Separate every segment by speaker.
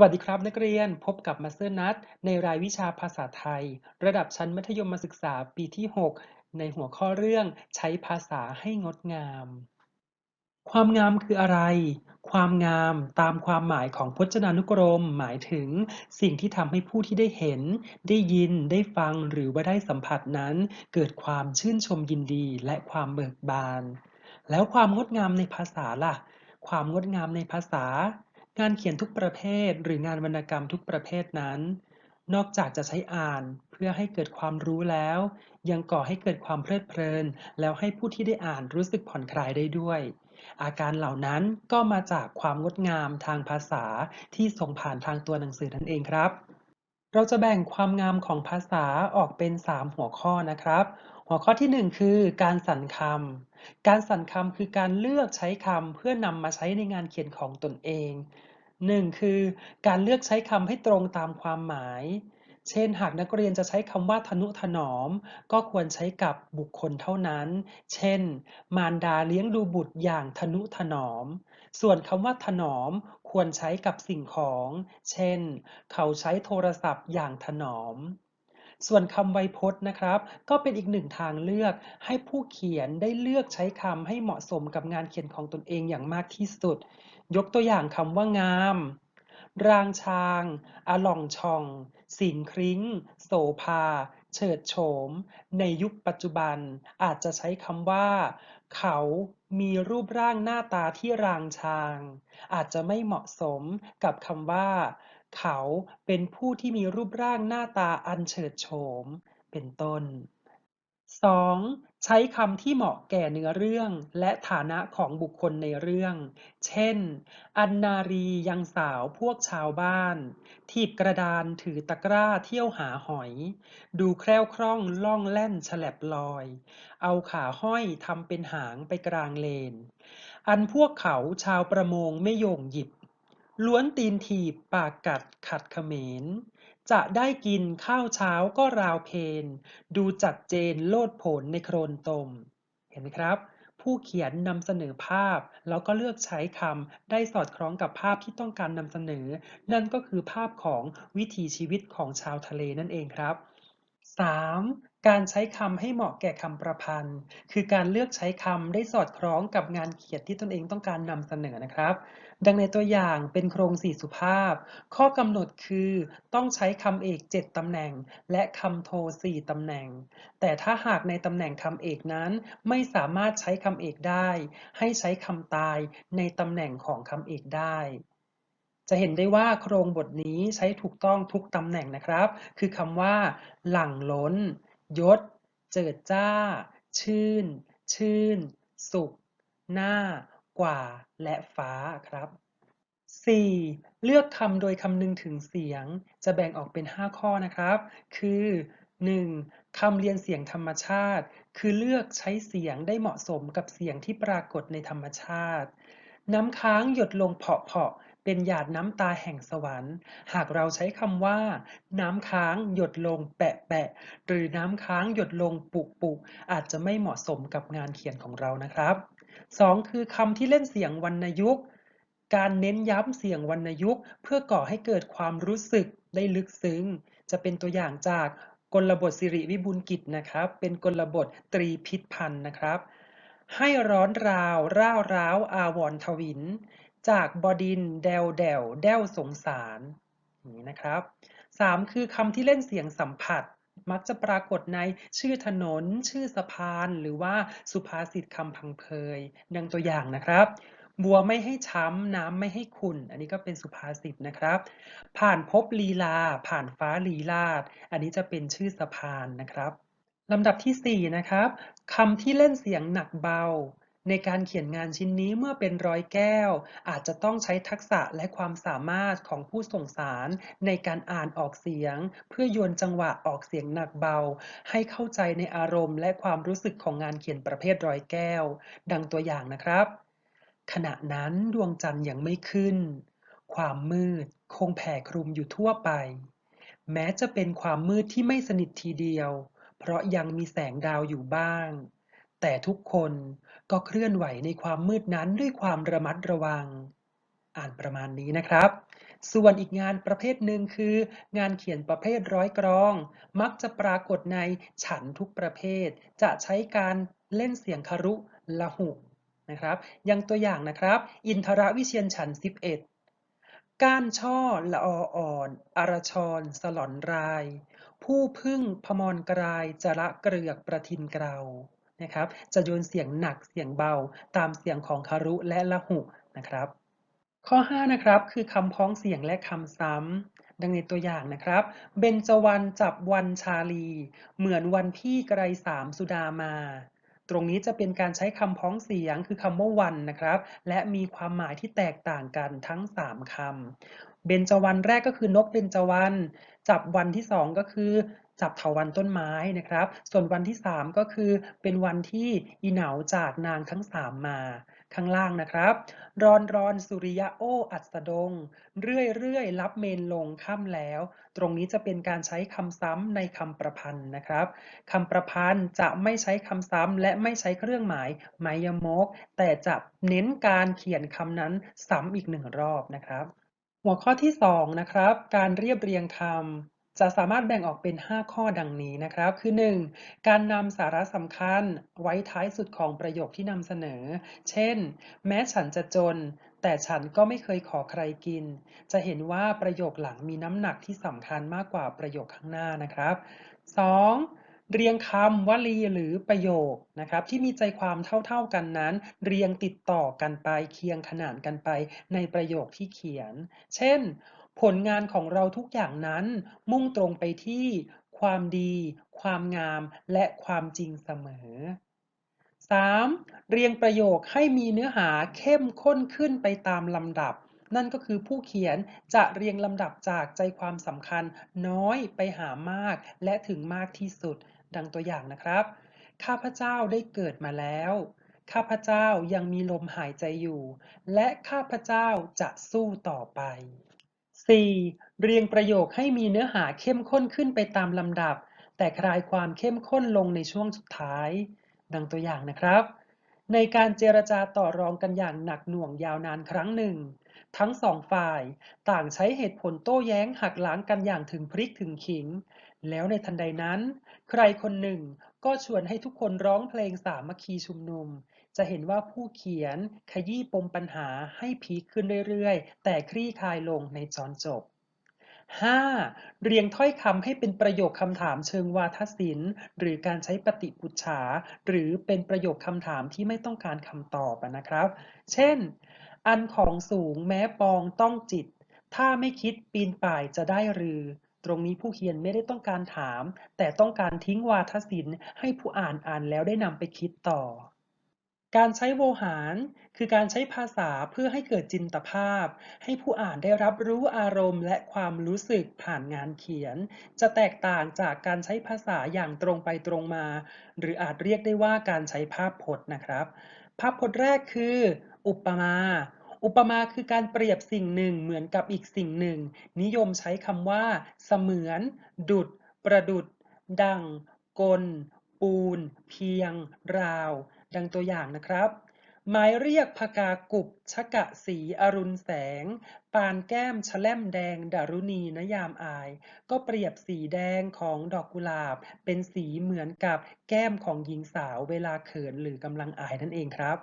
Speaker 1: วัสดีครับนักเรียนพบกับมาสเตอร์นัทในรายวิชาภาษาไทย ระดับชั้นมัธยมศึกษาปีที่ 6 ในหัวข้อเรื่องใช้ภาษาให้งดงาม ความงามคืออะไร ความงามตามความหมายของพจนานุกรม หมายถึง สิ่งที่ทำให้ผู้ที่ได้เห็น ได้ยินได้ฟังหรือว่าได้สัมผัสนั้น เกิดความชื่นชมยินดีและความเบิกบาน แล้วความงดงามในภาษาล่ะ ความงดงามในภาษา งานเขียนทุกประเภท หรืองานวรรณกรรมทุกประเภทนั้น นอกจากจะใช้อ่านเพื่อให้เกิดความรู้แล้ว ยังก่อให้เกิดความเพลิดเพลิน แล้วให้ผู้ที่ได้อ่านรู้สึกผ่อนคลายได้ด้วย อาการเหล่านั้นก็มาจากความงดงามทางภาษาที่ส่งผ่านทางตัวหนังสือนั่นเองครับ เราจะแบ่งความงามของภาษาออกเป็น 3 หัวข้อนะครับ หัวข้อที่ 1 คือการสรรคำ การสรรคำคือการเลือกใช้คำเพื่อนำมาใช้ในงานเขียนของตนเอง 1. คือ การเลือกใช้คำให้ตรงตามความหมาย เช่น หากนักเรียนจะใช้คำว่าทนุถนอม ก็ควรใช้กับบุคคลเท่านั้น เช่น มารดาเลี้ยงดูบุตรอย่างทนุถนอม ส่วนคำว่าถนอมควรใช้กับสิ่งของ เช่น เขาใช้โทรศัพท์อย่างถนอม ส่วนคำไวยพจน์นะครับ ก็เป็นอีกหนึ่งทางเลือกให้ผู้เขียนได้เลือกใช้คำให้เหมาะสมกับงานเขียนของตนเองอย่างมากที่สุด ยกตัวอย่างคำว่างาม รางชางอล่องช่อง สิงคริ้ง โสภา เฉิดโฉม ในยุคปัจจุบันอาจจะใช้คำว่า เขา มีรูปร่างหน้าตาที่รางชาง อาจจะไม่เหมาะสมกับคำว่า เขาเป็นผู้ที่มีรูปร่างหน้าตาอันเฉิดโฉม เป็นต้น 2. ใช้คำที่เหมาะแก่เนื้อเรื่องและฐานะของบุคคลในเรื่อง เช่น อันนารียังสาวพวกชาวบ้าน ถีบกระดานถือตะกร้าเที่ยวหาหอย ดูแคล่วคล่องล่องแล่นฉลับลอย เอาขาห้อยทำเป็นหางไปกลางเลน อันพวกเขาชาวประมงไม่โยงหยิบ ล้วนตีนถีบปากกัดขัดเขมร จะได้กินข้าวเช้าก็ราวเพน ดูจัดเจนโลดโผนในโครนตม เห็นไหมครับ ผู้เขียนนำเสนอภาพ แล้วก็เลือกใช้คำได้สอดคล้องกับภาพที่ต้องการนำเสนอ นั่นก็คือภาพของวิถีชีวิตของชาวทะเลนั่นเองครับ 3. การใช้คำให้เหมาะแก่คำประพันธ์ คือการเลือกใช้คำได้สอดคล้องกับงานเขียนที่ตนเองต้องการนำเสนอนะครับ ดังในตัวอย่างเป็นโครงสี่สุภาพ ข้อกำหนดคือต้องใช้คำเอก 7ตำแหน่ง และคำโท4ตำแหน่ง แต่ถ้าหากในตำแหน่งคำเอกนั้น ไม่สามารถใช้คำเอกได้ ให้ใช้คำตายในตำแหน่งของคำเอกได้จะเห็นได้ว่าโครงบทนี้ใช้ถูกต้องทุกตำแหน่งนะครับ คือคำว่า หลังล้น ยศ เจิดจ้า ชื่น ชื่น สุข หน้า กว่า และฟ้าครับ 4. เลือกคำโดยคำนึงถึงเสียง จะแบ่งออกเป็น 5 ข้อนะครับ คือ 1. คำเรียนเสียงธรรมชาติ คือเลือกใช้เสียงได้เหมาะสมกับเสียงที่ปรากฏในธรรมชาติ น้ำค้างหยดลงเพาะๆ เป็นหยาดน้ำตาแห่งสวรรค์ หากเราใช้คำว่า น้ำค้างหยดลงแปะๆหรือน้ำค้างหยดลงปุกๆอาจจะไม่เหมาะสมกับงานเขียนของเรานะครับ 2. คือคำที่เล่นเสียงวรรณยุกต์การเน้นย้ำเสียงวรรณยุกต์เพื่อก่อให้เกิดความรู้สึกได้ลึกซึ้ง จะเป็นตัวอย่างจากกลบทสิริวิบูลกิจนะครับ เป็นกลบทตรีพิษพันธ์นะครับ ให้ร้อนราว ร่าวร้าว อาวรทวิน จากบดินทร์แดวแด่วแด้วสงสารนี้นะครับ 3. คือคำที่เล่นเสียงสัมผัส มักจะปรากฏในชื่อถนน ชื่อสะพาน หรือว่าสุภาษิตคำพังเพยดังตัวอย่างนะครับ บัวไม่ให้ช้ำน้ำไม่ให้ขุ่นอันนี้ก็เป็นสุภาษิตนะครับ ผ่านพบลีลา ผ่านฟ้าลีลาด อันนี้จะเป็นชื่อสะพานนะครับลำดับที่ 4 นะครับคำที่เล่นเสียงหนักเบา ในการเขียนงานชิ้นนี้เมื่อเป็นร้อยแก้ว อาจจะต้องใช้ทักษะและความสามารถของผู้ส่งสารในการอ่านออกเสียง เพื่อโยนจังหวะออกเสียงหนักเบา ให้เข้าใจในอารมณ์และความรู้สึกของงานเขียนประเภทร้อยแก้ว ดังตัวอย่างนะครับ ขณะนั้นดวงจันทร์ยังไม่ขึ้น ความมืดคงแผ่คลุมอยู่ทั่วไป แม้จะเป็นความมืดที่ไม่สนิททีเดียว เพราะยังมีแสงดาวอยู่บ้าง แต่ทุกคนก็เคลื่อนไหวในความมืดนั้นด้วยความระมัดระวัง อ่านประมาณนี้นะครับ ส่วนอีกงานประเภทหนึ่งคือ งานเขียนประเภทร้อยกรอง มักจะปรากฏในฉันทุกประเภท จะใช้การเล่นเสียงคารุละหุนะครับอย่างตัวอย่างนะครับ อินทรวิเชียนฉัน 11 ก้านช่อละออ่อน อรชร สลอนราย ผู้พึ่งพมรกราย จระเกลือกประทินเกลา นะครับ จะโยนเสียงหนักเสียงเบา ตามเสียงของคารุและละหุนะครับ ข้อ 5 นะครับ คือคำพ้องเสียงและคำซ้ำ ดังในตัวอย่างนะครับ เบญจวรรณจับวันชาลี เหมือนวันพี่ไกรสามสุดามาตรงนี้จะเป็นการใช้คำพ้องเสียงคือคำว่าวันนะครับ และมีความหมายที่แตกต่างกันทั้ง 3คำเบญจวรรณแรกก็คือนกเบญจวรรณจับวันที่ 2 ก็คือ จับเถาวันต้นไม้นะครับ ส่วนวันที่ 3 ก็คือเป็นวันที่อีเหนาจากนางทั้ง 3 มาข้างล่างนะครับ รอนรอนสุริยะโออัสดง เรื่อยเรื่อยรับเมนลงค่ำแล้ว ตรงนี้จะเป็นการใช้คำซ้ำในคำประพันธ์นะครับคำประพันธ์จะไม่ใช้คำซ้ำและไม่ใช้เครื่องหมายไมยมก แต่จะเน้นการเขียนคำนั้นซ้ำอีกหนึ่งรอบนะครับ หัวข้อที่2นะครับ การเรียบเรียงคำ จะสามารถแบ่งออกเป็น 5 ข้อดังนี้นะครับ คือ 1. การนำสาระสำคัญไว้ท้ายสุดของประโยคที่นำเสนอ เช่น แม้ฉันจะจน แต่ฉันก็ไม่เคยขอใครกิน จะเห็นว่าประโยคหลังมีน้ำหนักที่สำคัญมากกว่าประโยคข้างหน้านะครับ 2. เรียงคำวลีหรือประโยคนะครับ ที่มีใจความเท่าๆกันนั้น เรียงติดต่อกันไปเคียงขนานกันไปในประโยคที่เขียน เช่น ผลงานของเราทุกอย่างนั้นมุ่งตรงไปที่ความดี ความงาม และความจริงเสมอ 3. เรียงประโยคให้มีเนื้อหาเข้มข้นขึ้นไปตามลำดับ นั่นก็คือผู้เขียนจะเรียงลำดับจากใจความสำคัญน้อยไปหามากและถึงมากที่สุด ดังตัวอย่างนะครับ ข้าพเจ้าได้เกิดมาแล้ว ข้าพเจ้ายังมีลมหายใจอยู่ และข้าพเจ้าจะสู้ต่อไป 4. เรียงประโยคให้มีเนื้อหาเข้มข้นขึ้นไปตามลำดับ แต่คลายความเข้มข้นลงในช่วงสุดท้าย ดังตัวอย่างนะครับ ในการเจรจาต่อรองกันอย่างหนักหน่วงยาวนานครั้งหนึ่ง ทั้งสองฝ่ายต่างใช้เหตุผลโต้แย้งหักล้างกันอย่างถึงพริกถึงขิง แล้วในทันใดนั้น ใครคนหนึ่งก็ชวนให้ทุกคนร้องเพลงสามัคคีชุมนุม จะเห็นว่าผู้เขียนขยี้ปมปัญหาให้พีคขึ้นเรื่อยๆ แต่คลี่คลายลงในจอนจบ 5. เรียงถ้อยคำให้เป็นประโยคคำถามเชิงวาทศิลป์ หรือการใช้ปฏิปุจฉา หรือเป็นประโยคคำถามที่ไม่ต้องการคำตอบนะครับ เช่น อันของสูงแม้ปองต้องจิต ถ้าไม่คิดปีนป่ายจะได้หรือ ตรงนี้ผู้เขียนไม่ได้ต้องการถาม แต่ต้องการทิ้งวาทศิลป์ให้ผู้อ่านอ่านแล้วได้นำไปคิดต่อ การใช้โวหาร คือการใช้ภาษาเพื่อให้เกิดจินตภาพ ให้ผู้อ่านได้รับรู้อารมณ์ และความรู้สึกผ่านงานเขียน จะแตกต่างจากการใช้ภาษาอย่างตรงไปตรงมา หรืออาจเรียกได้ว่าการใช้ภาพพจน์นะครับ ภาพพจน์แรกคือ อุปมา อุปมาคือการเปรียบสิ่งหนึ่งเหมือนกับอีกสิ่งหนึ่ง นิยมใช้คำว่า เสมือน ดุด ประดุด ดัง กล ปูน เพียง ราว ดังตัวอย่างนะครับ หมายเรียกพกากุบชะกะสีอรุณแสง ปานแก้มชะแล่มแดงดารุณีนยามอาย ก็เปรียบสีแดงของดอกกุหลาบ เป็นสีเหมือนกับแก้มของหญิงสาวเวลาเขินหรือกำลังอายนั่นเองครับ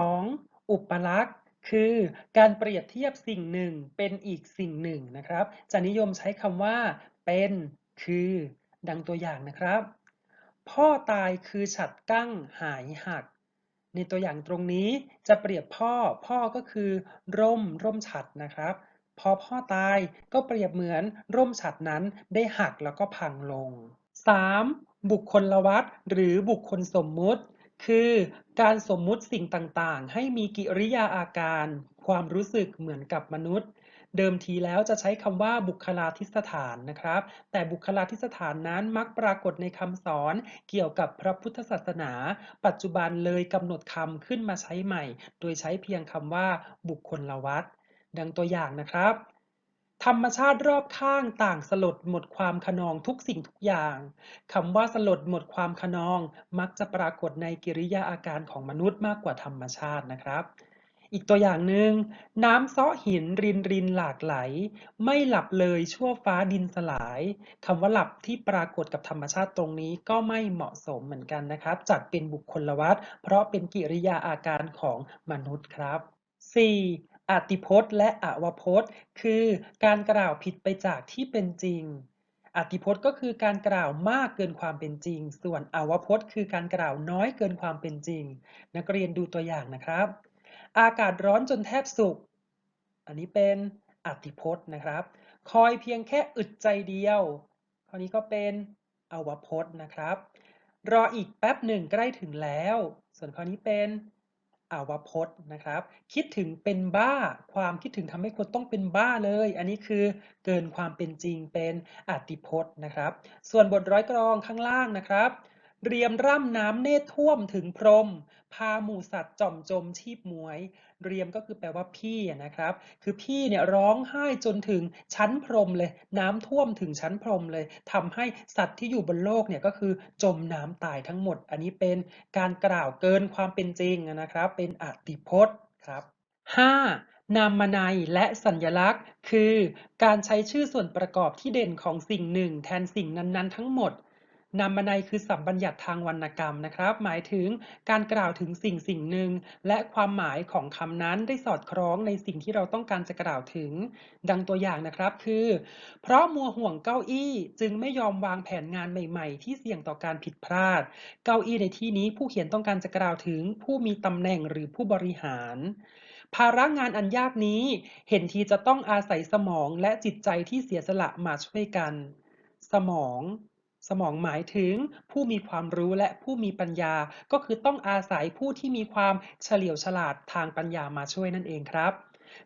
Speaker 1: 2. อุปลักษณ์คือการเปรียบเทียบสิ่งหนึ่งเป็นอีกสิ่งหนึ่งนะครับ จะนิยมใช้คำว่าเป็น คือ ดังตัวอย่างนะครับ พ่อตายคือฉัดกั้งหายหัก ในตัวอย่างตรงนี้จะเปรียบพ่อ พ่อก็คือร่มร่มฉัดนะครับ พอพ่อตายก็เปรียบเหมือนร่มฉัดนั้นได้หักแล้วก็พังลง 3. บุคคลวัตหรือบุคคลสมมุติ คือการสมมุติสิ่งต่างๆ ให้มีกิริยาอาการ ความรู้สึกเหมือนกับมนุษย์ เดิมทีแล้วจะใช้คำว่าบุคลาธิสถานนะครับ แต่บุคลาธิสถานนั้นมักปรากฏในคำสอนเกี่ยวกับพระพุทธศาสนา ปัจจุบันเลยกำหนดคำขึ้นมาใช้ใหม่ โดยใช้เพียงคำว่าบุคคลละวัดดังตัวอย่างนะครับธรรมชาติรอบข้างต่างสลดหมดความขนองทุกสิ่งทุกอย่างคำว่าสลดหมดความขนอง มักจะปรากฏในกิริยาอาการของมนุษย์มากกว่าธรรมชาตินะครับ อีกตัวอย่างหนึ่งน้ำเซาะหินรินรินหลากไหล ไม่หลับเลยชั่วฟ้าดินสลายคำว่าหลับที่ปรากฏกับธรรมชาติตรงนี้ก็ไม่เหมาะสมเหมือนกันนะครับจัดเป็นบุคคลวัตเพราะเป็นกิริยาอาการของมนุษย์ครับ 4. อติพจน์และอวพจน์ คือการกล่าวผิดไปจากที่เป็นจริงอติพจน์ก็คือการกล่าวมากเกินความเป็นจริง ส่วนอวพจน์ คือการกล่าวน้อยเกินความเป็นจริง นักเรียนดูตัวอย่างนะครับ อากาศร้อนจนแทบสุก อันนี้เป็นอติพจน์นะครับ คอยเพียงแค่อึดใจเดียวข้อนี้ก็เป็นอวพจน์นะครับ รออีกแป๊บหนึ่งใกล้ถึงแล้ว ส่วนข้อนี้เป็นอวพจน์นะครับ คิดถึงเป็นบ้า ความคิดถึงทำให้คนต้องเป็นบ้าเลย อันนี้คือเกินความเป็นจริงเป็นอติพจน์นะครับ ส่วนบทร้อยกรองข้างล่างนะครับ เรียมร่ำน้ำเนตรท่วมถึงพรม พาหมูสัตว์จอมจมชีพมวย เรียมก็คือแปลว่าพี่นะครับ คือพี่เนี่ยร้องไห้จนถึงชั้นพรมเลย น้ำท่วมถึงชั้นพรมเลยทำให้สัตว์ที่อยู่บนโลกเนี่ยก็คือจมน้ำตายทั้งหมด อันนี้เป็นการกล่าวเกินความเป็นจริงนะครับ เป็นอติพจน์ครับ 5. นามนัยและสัญลักษณ์ คือ การใช้ชื่อส่วนประกอบที่เด่นของสิ่งหนึ่ง แทนสิ่งนั้นๆ ทั้งหมด นามนัยคือสัมบัญญัติทางวรรณกรรมนะครับ หมายถึงการกล่าวถึงสิ่งสิ่งหนึ่ง และความหมายของคำนั้นได้สอดคล้องในสิ่งที่เราต้องการจะกล่าวถึง ดังตัวอย่างนะครับคือ เพราะมัวห่วงเก้าอี้จึงไม่ยอมวางแผนงานใหม่ ๆ ที่เสี่ยงต่อการผิดพลาด เก้าอี้ในที่นี้ผู้เขียนต้องการจะกล่าวถึง ผู้มีตำแหน่งหรือผู้บริหาร ภาระงานอันยากนี้เห็นทีจะต้องอาศัยสมองและจิตใจที่เสียสละมาช่วยกัน สมอง สมองหมายถึงผู้มีความรู้และผู้มีปัญญา ก็คือต้องอาศัยผู้ที่มีความเฉลียวฉลาดทางปัญญามาช่วยนั่นเองครับ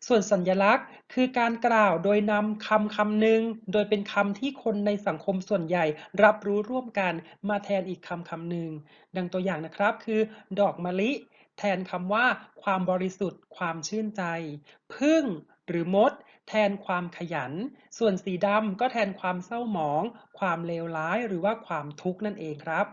Speaker 1: ส่วนสัญลักษณ์คือการกล่าวโดยนำคำคำหนึ่งโดยเป็นคำที่คนในสังคมส่วนใหญ่ รับรู้ร่วมกันมาแทนอีกคำคำหนึ่งดังตัวอย่างนะครับคือ ดอกมะลิ แทนคำว่า ความบริสุทธิ์ ความชื่นใจ พึ่ง หรือมด แทนความขยัน ส่วนสีดำก็แทนความเศร้าหมอง ความเลวร้ายหรือว่าความทุกข์นั่นเองครับ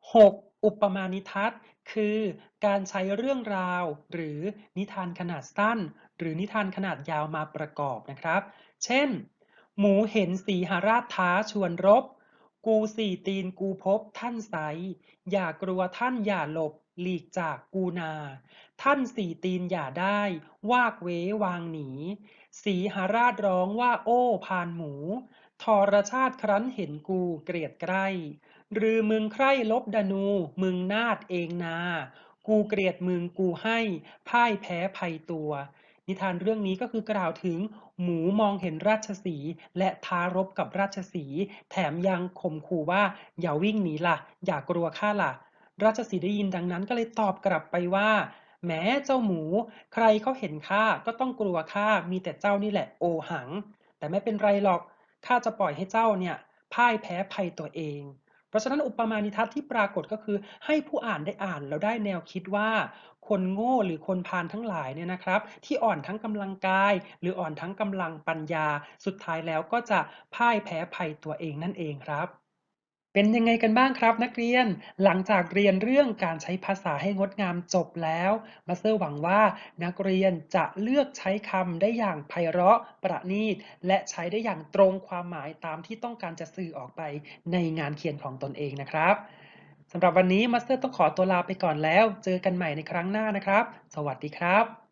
Speaker 1: 6. อุปมาณิทัศน์ คือการใช้เรื่องราว หรือนิทานขนาดสั้น หรือนิทานขนาดยาวมาประกอบนะครับ เช่น หมูเห็นสีหราชท้าชวนรบ กูสี่ตีนกูพบท่านไซอย่ากลัวท่านอย่าหลบ หลีกจากกูนา ท่านสี่ตีนอย่าได้ วากเววางหนี สีหราชร้องว่าโอ้พานหมู ทรชาติครั้นเห็นกูเกลียดใกล้ หรือมึงใคร่ลบดนูมึงนาดเองนา กูเกลียดมึงกูให้พ่ายแพ้ภัยตัว นิทานเรื่องนี้ก็คือกล่าวถึงหมูมองเห็นราชสีและท้ารบกับราชสี แถมยังข่มขู่ว่าอย่าวิ่งหนีล่ะ อย่ากลัวข้าล่ะ ราชสีได้ยินดังนั้นก็เลยตอบกลับไปว่า แม้เจ้าหมู ใครเขาเห็นข้าก็ต้องกลัวข้ามีแต่เจ้านี่แหละโอหัง แต่ไม่เป็นไรหรอกข้าจะปล่อยให้เจ้าเนี่ยพ่ายแพ้ภัยตัวเอง เพราะฉะนั้นอุปมาณิทัศน์ที่ปรากฏก็คือให้ผู้อ่านได้อ่านแล้วได้แนวคิดว่า คนโง่หรือคนพาลทั้งหลายเนี่ยนะครับ ที่อ่อนทั้งกำลังกาย หรืออ่อนทั้งกำลังปัญญา สุดท้ายแล้วก็จะพ่ายแพ้ภัยตัวเองนั่นเองครับ เป็นยังไงกันบ้างครับนักเรียน หลังจากเรียนเรื่องการใช้ภาษาให้งดงามจบแล้ว มาสเตอร์หวังว่านักเรียนจะเลือกใช้คำได้อย่างไพเราะประณีต และใช้ได้อย่างตรงความหมายตามที่ต้องการจะสื่อออกไปในงานเขียนของตนเองนะครับสำหรับวันนี้มาสเตอร์ต้องขอตัวลาไปก่อนแล้ว เจอกันใหม่ในครั้งหน้านะครับ สวัสดีครับ